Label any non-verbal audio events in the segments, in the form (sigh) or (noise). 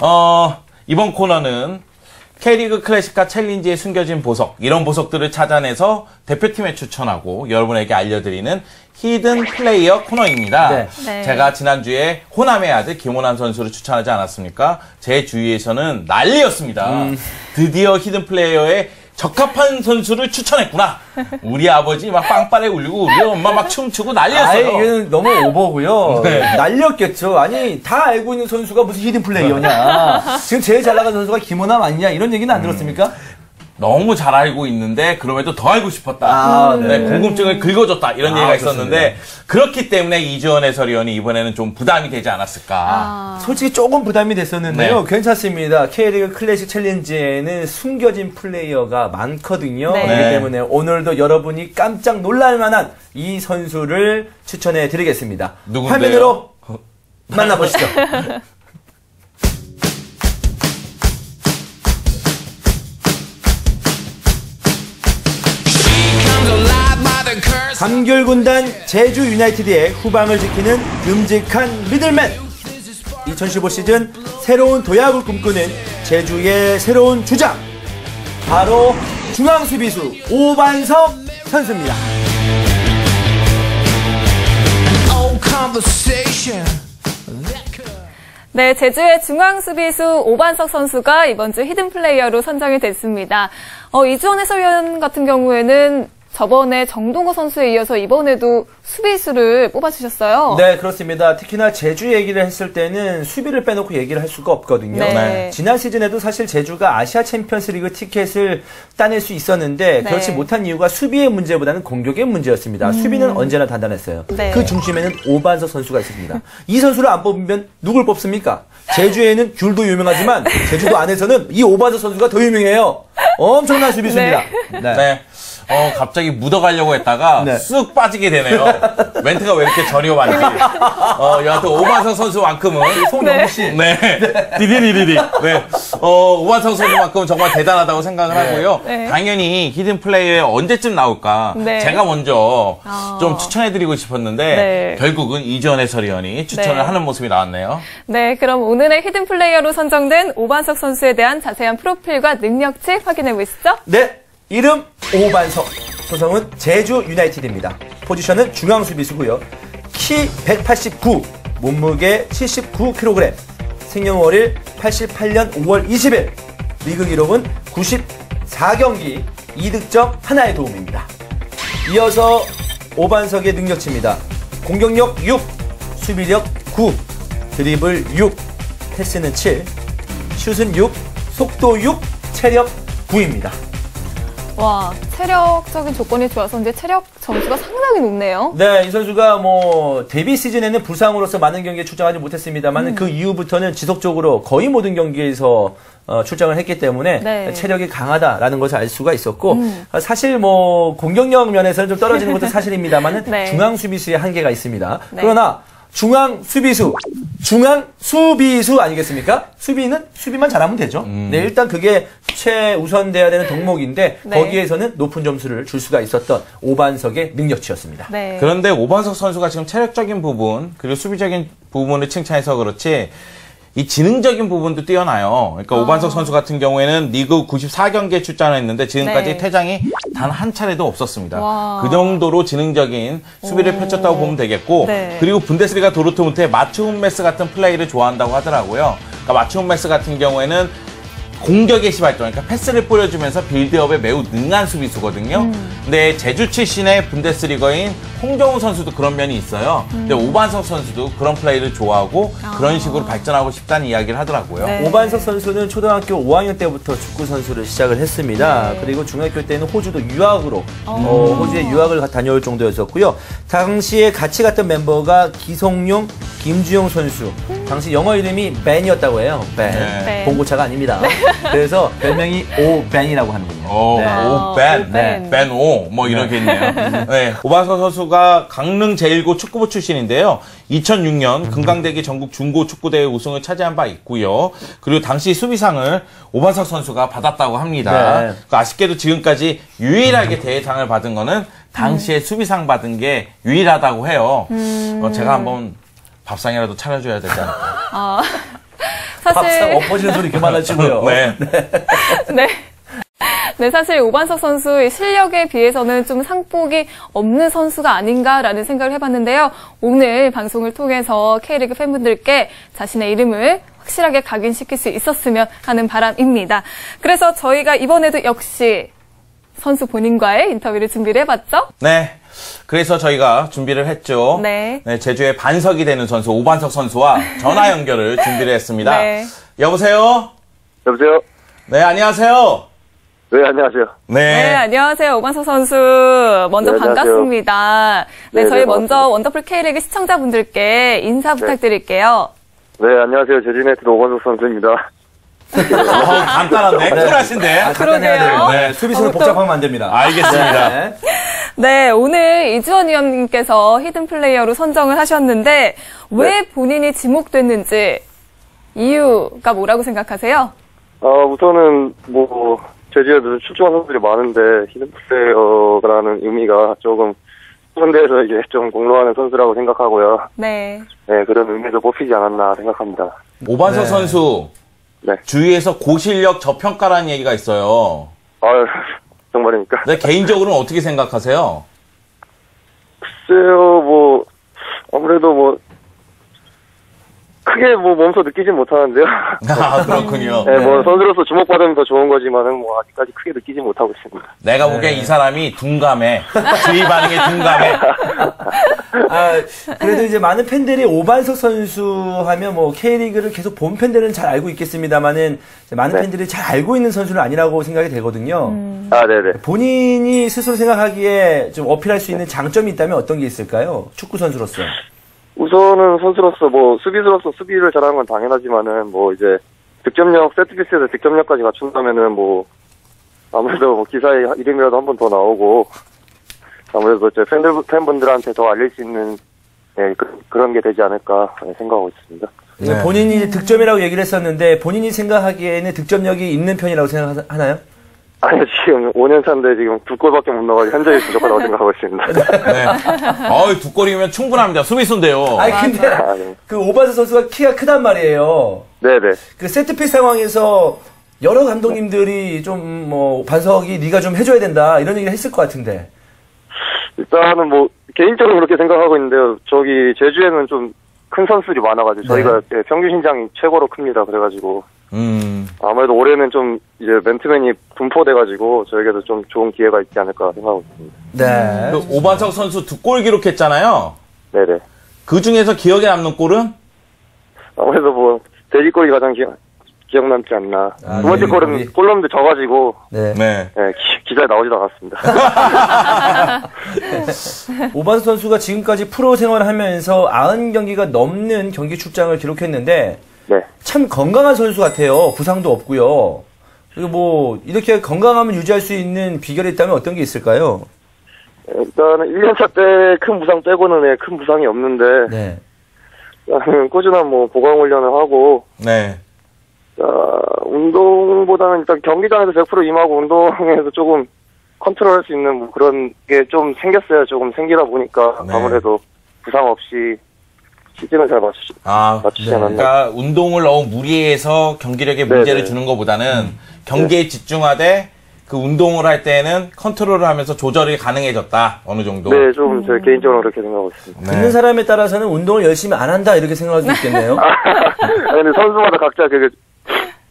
어, 이번 코너는 K리그 클래식과 챌린지에 숨겨진 보석, 이런 보석들을 찾아내서 대표팀에 추천하고 여러분에게 알려드리는 히든 플레이어 코너입니다. 네. 네. 제가 지난주에 호남의 아들 김호남 선수를 추천하지 않았습니까? 제 주위에서는 난리였습니다. 음. 드디어 히든 플레이어에 적합한 선수를 추천했구나. 우리 아버지 막 빵빠레 울리고 우리 엄마 막 춤추고 난리였어요. 이거는 너무 오버고요. 네. 날렸겠죠. 아니 다 알고 있는 선수가 무슨 히든 플레이어냐. 지금 제일 잘 나가는 선수가 김호남 아니냐 이런 얘기는 안 들었습니까? 너무 잘 알고 있는데 그럼에도 더 알고 싶었다. 아, 네, 네. 궁금증을 긁어줬다 이런 아, 얘기가 좋습니다. 있었는데 그렇기 때문에 이주원 해설위원이 이번에는 좀 부담이 되지 않았을까. 아. 솔직히 조금 부담이 됐었는데요. 네. 괜찮습니다. K리그 클래식 챌린지에는 숨겨진 플레이어가 많거든요. 네. 그렇기 네. 때문에 오늘도 여러분이 깜짝 놀랄 만한 이 선수를 추천해 드리겠습니다. 누군데요? 화면으로 만나보시죠. (laughs) 감귤 군단 제주 유나이티드의 후방을 지키는 듬직한 미들맨 2015 시즌 새로운 도약을 꿈꾸는 제주의 새로운 주장 바로 중앙 수비수 오반석 선수입니다. 네, 제주의 중앙 수비수 오반석 선수가 이번 주 히든 플레이어로 선정이 됐습니다. 어, 이주원 해설위원 같은 경우에는 저번에 정동호 선수에 이어서 이번에도 수비수를 뽑아주셨어요. 네, 그렇습니다. 특히나 제주 얘기를 했을 때는 수비를 빼놓고 얘기를 할 수가 없거든요. 네. 네. 지난 시즌에도 사실 제주가 아시아 챔피언스 리그 티켓을 따낼 수 있었는데 네. 그렇지 못한 이유가 수비의 문제보다는 공격의 문제였습니다. 수비는 언제나 단단했어요. 네. 그 중심에는 오반석 선수가 있습니다. 이 선수를 안 뽑으면 누굴 뽑습니까? 제주에는 귤도 유명하지만 제주도 안에서는 이 오반석 선수가 더 유명해요. 엄청난 수비수입니다. 네. 네. 어, 갑자기 묻어가려고 했다가 네. 쑥 빠지게 되네요. 멘트가 왜 이렇게 저렴한지. 어, 여하튼 오만성 선수만큼은. 송영우 씨. 네. 디디디디디. 네. 어, 오만성 선수만큼은 정말 대단하다고 생각을 하고요. 네. 당연히 히든 플레이에 언제쯤 나올까. 네. 제가 먼저 아. 좀 추천해 드리고 싶었는데 네. 결국은 이전 해설위원이 추천을 네. 하는 모습이 나왔네요. 네, 그럼 오늘의 히든 플레이어로 선정된 오반석 선수에 대한 자세한 프로필과 능력치 확인해 보시죠. 네, 이름 오반석. 소속은 제주 유나이티드입니다. 포지션은 중앙 수비수고요. 키 189, 몸무게 79kg. 생년월일 88년 5월 20일. 리그 기록은 94경기 2득점 하나의 도움입니다. 이어서 오반석의 능력치입니다. 공격력 6, 수비력 9, 드리블 6, 패스는 7, 슛은 6, 속도 6, 체력 9입니다. 와, 체력적인 조건이 좋아서 이제 체력 점수가 상당히 높네요. 네, 이 선수가 뭐 데뷔 시즌에는 부상으로서 많은 경기에 출장하지 못했습니다만 음. 그 이후부터는 지속적으로 거의 모든 경기에서 어, 출장을 했기 때문에 네. 음. 체력이 강하다라는 것을 알 수가 있었고 어, 사실 뭐 공격력 면에서는 좀 떨어지는 것도 사실입니다만은 (laughs) 네. 중앙 수비수의 한계가 있습니다. 네. 그러나 중앙 수비수, 중앙 수비수 아니겠습니까? 수비는 수비만 잘하면 되죠. 네, 일단 그게 최우선돼야 되는 덕목인데 네. 거기에서는 높은 점수를 줄 수가 있었던 오반석의 능력치였습니다. 네. 그런데 오반석 선수가 지금 체력적인 부분 그리고 수비적인 부분을 칭찬해서 그렇지 이 지능적인 부분도 뛰어나요. 그러니까 오반석 선수 같은 경우에는 리그 94경기에 출전을 했는데 지금까지 네. 퇴장이 단 한 차례도 없었습니다. 와. 그 정도로 지능적인 수비를 오. 펼쳤다고 보면 되겠고 네. 그리고 분데스리가 도르트문트의 마츠훈 메스 같은 플레이를 좋아한다고 하더라고요. 그러니까 마츠훈 메스 같은 경우에는 공격의 시발점, 그러니까 패스를 뿌려주면서 빌드업에 매우 능한 수비수거든요. 음. 근데 제주 출신의 분데스리거인 홍정우 선수도 그런 면이 있어요. 근데 음. 오반석 선수도 그런 플레이를 좋아하고 그런 식으로 발전하고 싶다는 이야기를 하더라고요. 아. 네. 오반석 선수는 초등학교 5학년 때부터 축구 선수를 시작을 했습니다. 네. 그리고 중학교 때는 호주도 유학으로 어, 호주에 유학을 가- 다녀올 정도였었고요. 당시에 같이 갔던 멤버가 기성용, 김주영 선수. 당시 영어 이름이 벤이었다고 해요. 벤. 네. 벤. 봉고차가 아닙니다. 그래서 별명이 오벤이라고 하는군요. 오, 네. 오, 벤, 벤. 벤, 오, 뭐 이러겠네요. 네. (laughs) 오반석 선수가 강릉 제1고 축구부 출신인데요. 2006년 금강대기 전국 중고 축구대회 우승을 차지한 바 있고요. 그리고 당시 수비상을 오반석 선수가 받았다고 합니다. 네. 그 아쉽게도 지금까지 유일하게 대회상을 받은 거는 당시에 수비상 받은 게 유일하다고 해요. 어, 제가 한번 밥상이라도 차려줘야 되지 않을까. 밥상 사실 엎어지는 소리 그만하시고요. (laughs) 네. 네. 네, 사실 오반석 선수의 실력에 비해서는 좀 상복이 없는 선수가 아닌가라는 생각을 해봤는데요. 오늘 방송을 통해서 K리그 팬분들께 자신의 이름을 확실하게 각인시킬 수 있었으면 하는 바람입니다. 그래서 저희가 이번에도 역시 선수 본인과의 인터뷰를 준비를 해봤죠? 네. 그래서 저희가 준비를 했죠. 네. 제주의 반석이 되는 선수 오반석 선수와 전화 연결을 준비를 했습니다. 네. 여보세요? 여보세요? 네, 안녕하세요. 네, 안녕하세요. 네, 네. 안녕하세요. 오반석 선수. 먼저 네. 반갑습니다. 네, 네, 저희 네, 먼저 반갑습니다. 원더풀 K리그 시청자분들께 인사 부탁드릴게요. 네, 안녕하세요. 제주네트 오건석 선수입니다. 어, 간단한데? 쿨하신데? 아, 간단해야 그러게요. 돼요. 네. 수비수는 어, 또- 복잡하면 안 됩니다. 알겠습니다. 네. 네, 오늘 이주원 위원님께서 히든 플레이어로 선정을 하셨는데 왜 본인이 지목됐는지 이유가 뭐라고 생각하세요? 어, 우선은, 뭐, 제주에도 출중한 선수들이 많은데, 히든 플레이어라는 의미가 조금, 현대에서 이제 좀 공로하는 선수라고 생각하고요. 네. 네, 그런 의미에서 뽑히지 않았나 생각합니다. 오반석 네. 선수. 네. 주위에서 고실력 저평가라는 얘기가 있어요. 아유, 정말입니까? 근데 개인적으로는 어떻게 생각하세요? 글쎄요, 뭐, 아무래도 뭐, 크게 뭐 몸소 느끼진 못하는데요. (laughs) 아, 그렇군요. 네, 뭐, 선수로서 주목받으면 더 좋은 거지만은, 뭐, 아직까지 크게 느끼진 못하고 있습니다. 내가 보기엔 이 사람이 둔감해. 주위 반응에 둔감해. (laughs) 아, 그래도 이제 많은 팬들이 오반석 선수 하면 뭐 K리그를 계속 본 팬들은 잘 알고 있겠습니다만은 많은 네. 팬들이 잘 알고 있는 선수는 아니라고 생각이 되거든요. 아, 네네. 본인이 스스로 생각하기에 좀 어필할 수 있는 장점이 있다면 어떤 게 있을까요? 축구 선수로서. 우선은 선수로서 뭐 수비수로서 수비를 잘하는 건 당연하지만은 뭐 이제 득점력 세트피스에서 득점력까지 갖춘다면은 뭐 아무래도 뭐 기사에 이름이라도 한 번 더 나오고 아무래도 이제 팬들 팬분들한테 더 알릴 수 있는 예, 그, 그런 게 되지 않을까 생각하고 있습니다. 네. 본인이 득점이라고 얘기를 했었는데 본인이 생각하기에는 득점력이 있는 편이라고 생각하나요? 아니요 지금 5년 차인데 지금 두 골밖에 못 넣어가지고 현저히 부족하다고 생각하고 있습니다. (laughs) 네. 어이, 두 골이면 충분합니다. 수비수인데요. 아니 근데 아, 네. 그 오반석 선수가 키가 크단 말이에요. 네네. 그 세트피스 상황에서 여러 감독님들이 좀 뭐 반석이 네가 좀 해줘야 된다 이런 얘기를 했을 것 같은데. 일단은 뭐 개인적으로 그렇게 생각하고 있는데요. 저기 제주에는 좀 큰 선수들이 많아가지고 저희가 예, 평균 신장이 최고로 큽니다. 그래가지고 음. 아무래도 올해는 좀 이제 맨투맨이 분포돼가지고 저에게도 좀 좋은 기회가 있지 않을까 생각하고 있습니다. 네. 그 오반석 선수 두 골 기록했잖아요. 네네. 그 중에서 기억에 남는 골은? 아무래도 뭐 돼지골이 가장 기억, 기억 남지 않나. 아, 두 번째 돼지골이. 골은 골럼도 져가지고 네. 네. 예, 기, 기사에 나오지도 않았습니다. (laughs) 오반석 선수가 지금까지 프로 생활을 하면서 90경기가 넘는 경기 출장을 기록했는데 네. 참 건강한 선수 같아요. 부상도 없고요. 그리고 뭐 이렇게 건강함을 유지할 수 있는 비결이 있다면 어떤 게 있을까요? 일단은 1년차 때 큰 부상 빼고는 예, 큰 부상이 없는데 네. 꾸준한 뭐 보강 훈련을 하고 네. 자, 운동보다는 일단 경기장에서 100% 임하고 운동에서 조금 컨트롤할 수 있는 뭐 그런 게 좀 생겼어요. 조금 생기다 보니까 네. 아무래도 부상 없이 시즌을 잘 맞추, 아, 맞추지 네. 않았나. 그러니까 운동을 너무 무리해서 경기력에 문제를 네네. 주는 것보다는 경기에 집중하되 그 운동을 할 때는 컨트롤을 하면서 조절이 가능해졌다. 어느 정도. 네, 좀 제 개인적으로 그렇게 생각하고 있습니다. 듣는 사람에 따라서는 운동을 열심히 안 한다 이렇게 생각할 수 있겠네요. (laughs) 아니, 근데 선수마다 각자 그,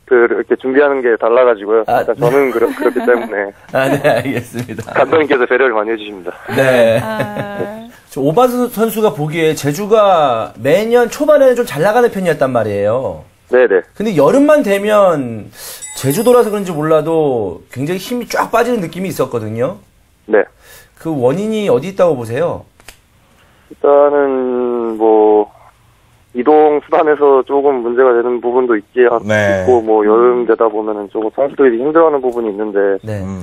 그, 이렇게 준비하는 게 달라가지고요. 아, 일단 저는 그렇, 그렇기 때문에 아, 네, 알겠습니다. 감독님께서 배려를 많이 해주십니다. 네. 아, 저 오바스 선수가 보기에 제주가 매년 초반에는 좀 잘 나가는 편이었단 말이에요. 네네. 근데 여름만 되면 제주도라서 그런지 몰라도 굉장히 힘이 쫙 빠지는 느낌이 있었거든요. 네. 그 원인이 어디 있다고 보세요? 일단은 뭐 이동 수단에서 조금 문제가 되는 부분도 있지 않- 네. 있고 뭐 여름 되다 보면은 조금 선수들이 힘들어하는 부분이 있는데 네. 음.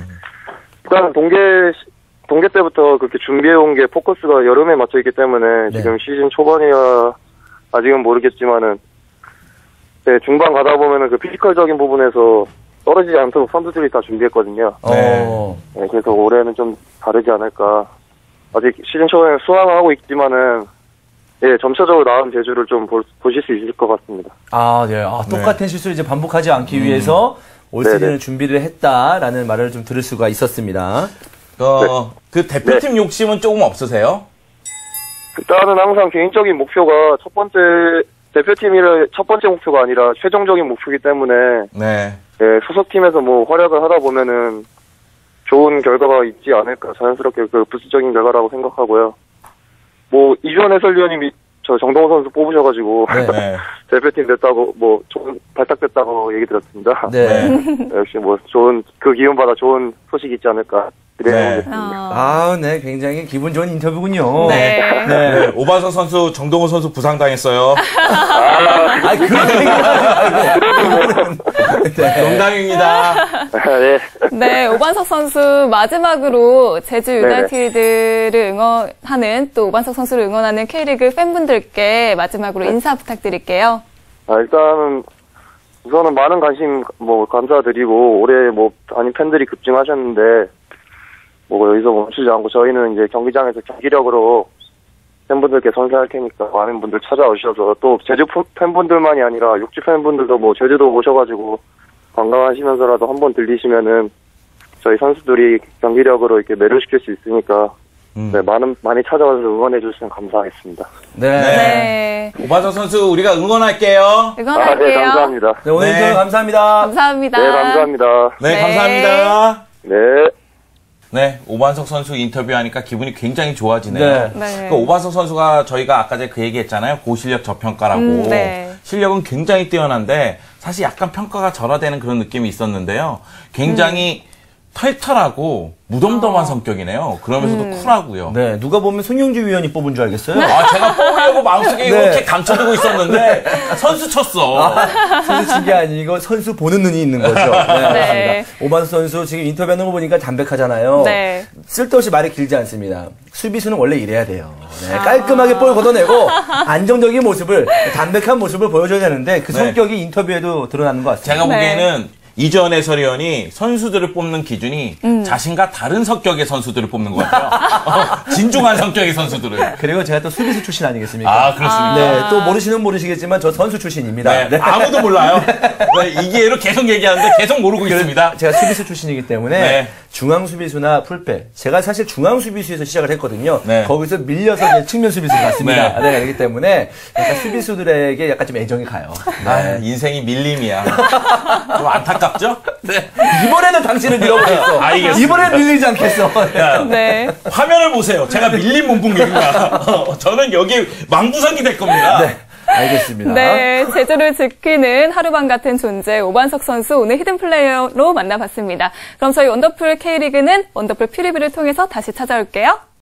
일단 동계 시- 동계 때부터 그렇게 준비해 온 게 포커스가 여름에 맞춰 있기 때문에 네. 지금 시즌 초반이야 아직은 모르겠지만은 네, 중반 가다 보면은 그 피지컬적인 부분에서 떨어지지 않도록 선수들이 다 준비했거든요. 어. 네, 그래서 올해는 좀 다르지 않을까. 아직 시즌 초반에 수강을 하고 있지만은 예, 점차적으로 나은 제주를 좀 볼- 보실 수 있을 것 같습니다. 아, 네. 아, 똑같은 실수를 이제 반복하지 않기 위해서 올 네네. 시즌을 준비를 했다라는 말을 좀 들을 수가 있었습니다. 어, 그 대표팀 욕심은 조금 없으세요? 일단은 항상 개인적인 목표가 첫 번째 대표팀이라 첫 번째 목표가 아니라 최종적인 목표이기 때문에 네. 예, 소속팀에서 뭐 활약을 하다 보면은 좋은 결과가 있지 않을까 자연스럽게 그 부수적인 결과라고 생각하고요. 뭐 이주원 해설위원님이 저 정동호 선수 뽑으셔가지고 네. (laughs) 대표팀 됐다고 뭐 좋은 발탁됐다고 얘기 들었습니다. 네. (laughs) 역시 뭐 좋은 그 기운 받아 좋은 소식이 있지 않을까 네. 보겠습니다. 어, 아, 네. 굉장히 기분 좋은 인터뷰군요. 네. 네. 오바석 선수, 정동호 선수 부상당했어요. 아, 그런 얘기 (laughs) 네. 농담입니다. 네. 네, 오반석 선수 마지막으로 제주 네네. 유나이티드를 응원하는 또 오반석 선수를 응원하는 K리그 팬분들께 마지막으로 인사 부탁드릴게요. 아, 일단은 우선은 많은 관심 뭐 감사드리고 올해 뭐 많은 팬들이 급증하셨는데 뭐 여기서 멈추지 않고 저희는 이제 경기장에서 경기력으로 팬분들께 선사할 테니까 많은 분들 찾아오셔서 또 제주 팬- 팬분들만이 아니라 육지 팬분들도 뭐 제주도 오셔가지고 관광하시면서라도 한번 들리시면은 저희 선수들이 경기력으로 이렇게 매료시킬 수 있으니까 음. 네, 많은 많이 찾아와서 응원해 주시면 감사하겠습니다. 네. 네. 오바석 선수, 우리가 응원할게요. 아, 응원할게요. 네, 감사합니다. 네, 오늘 네. 인터뷰 감사합니다. 감사합니다. 네, 감사합니다. 네, 네. 감사합니다. 네. 네, 오반석 선수 인터뷰하니까 기분이 굉장히 좋아지네요. 네. 네. 그 오반석 선수가 저희가 아까 전에 그 얘기했잖아요. 고실력 저평가라고. 음, 네. 실력은 굉장히 뛰어난데 사실 약간 평가가 절하되는 그런 느낌이 있었는데요. 굉장히 음. 털털하고 무덤덤한 어. 성격이네요. 그러면서도 음. 쿨하고요. 네, 누가 보면 손용주 위원이 뽑은 줄 알겠어요. 아, 제가 뽑으려고 마음속에 네. 이렇게 감춰두고 있었는데 선수 쳤어. 선수 친게 아니고 선수 보는 눈이 있는 거죠. 네, 맞습니다. 오반 선수 지금 인터뷰하는 거 보니까 담백하잖아요. 네. 쓸데없이 말이 길지 않습니다. 수비수는 원래 이래야 돼요. 네, 깔끔하게 볼 걷어내고 안정적인 모습을 담백한 모습을 보여줘야 되는데 그 네. 성격이 인터뷰에도 드러나는 것 같습니다. 제가 네. 보기에는 이전 해설위원이 선수들을 뽑는 기준이 음. 자신과 다른 성격의 선수들을 뽑는 것 같아요. (laughs) 어, 진중한 성격의 선수들을. 그리고 제가 또 수비수 출신 아니겠습니까? 아, 그렇습니까? 네, 또 모르시는 모르시겠지만 저 선수 출신입니다. 네, 아무도 몰라요. 네, 이 기회로 계속 얘기하는데 계속 모르고 있습니다. 제가 수비수 출신이기 때문에 네. 중앙 수비수나 풀백 제가 사실 중앙 수비수에서 시작을 했거든요. 네. 거기서 밀려서 이제 측면 수비수로 갔습니다. 네. 네. 그렇기 때문에 약간 수비수들에게 약간 좀 애정이 가요. 아, 네. 인생이 밀림이야. 좀 안타깝죠? 네. 이번에는 당신을 밀어보겠어. 알겠습니다. 이번에는 밀리지 않겠어. 야, 네. 화면을 보세요. 제가 밀림 문풍입니다. (laughs) 어, 저는 여기 망부상이 될 겁니다. 네. 알겠습니다. 네, 제주를 지키는 하루밤 같은 존재 오반석 선수 오늘 히든 플레이어로 만나봤습니다. 그럼 저희 원더풀 K리그는 원더풀 퓨리뷰를 통해서 다시 찾아올게요.